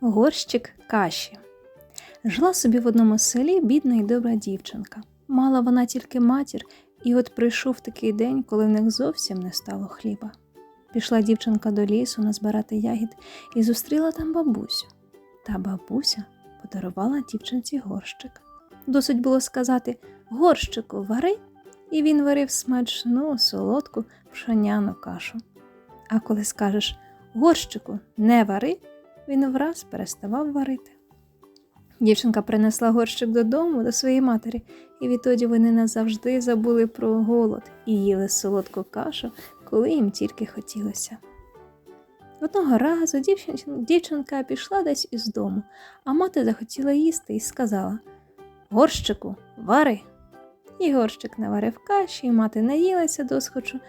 Горщик каші. Жила собі в одному селі бідна і добра дівчинка. Мала вона тільки матір, і от прийшов такий день, коли в них зовсім не стало хліба. Пішла дівчинка до лісу назбирати ягід і зустріла там бабусю. Та бабуся подарувала дівчинці горщик. Досить було сказати горщику, вари, і він варив смачну, солодку пшоняну кашу. А коли скажеш горщику, не вари, він враз переставав варити. Дівчинка принесла горщик додому до своєї матері, і відтоді вони назавжди забули про голод і їли солодку кашу, коли їм тільки хотілося. Одного разу дівчинка пішла десь із дому, а мати захотіла їсти і сказала Горщику, вари. І горщик наварив каші, і мати наїлася досхочу.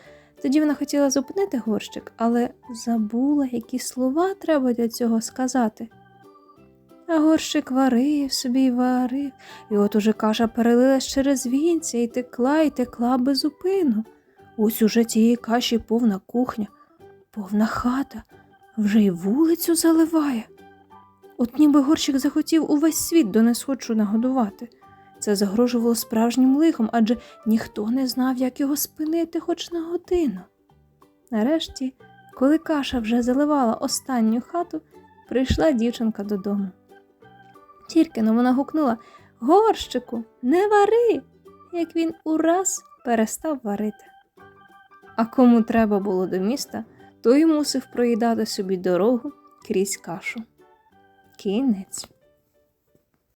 Тоді вона хотіла зупинити горщик, але забула, які слова треба для цього сказати. А горщик варив собі й варив, і от уже каша перелилась через вінця і текла, і текла без зупину. Ось уже цієї каші повна кухня, повна хата, вже й вулицю заливає. От ніби горщик захотів увесь світ до несхочу нагодувати. Це загрожувало справжнім лихом, адже ніхто не знав, як його спинити хоч на годину. Нарешті, коли каша вже заливала останню хату, прийшла дівчинка додому. Тільки но вона гукнула Горщику, не вари, як він ураз перестав варити. А кому треба було до міста, той мусив проїдати собі дорогу крізь кашу. Кінець.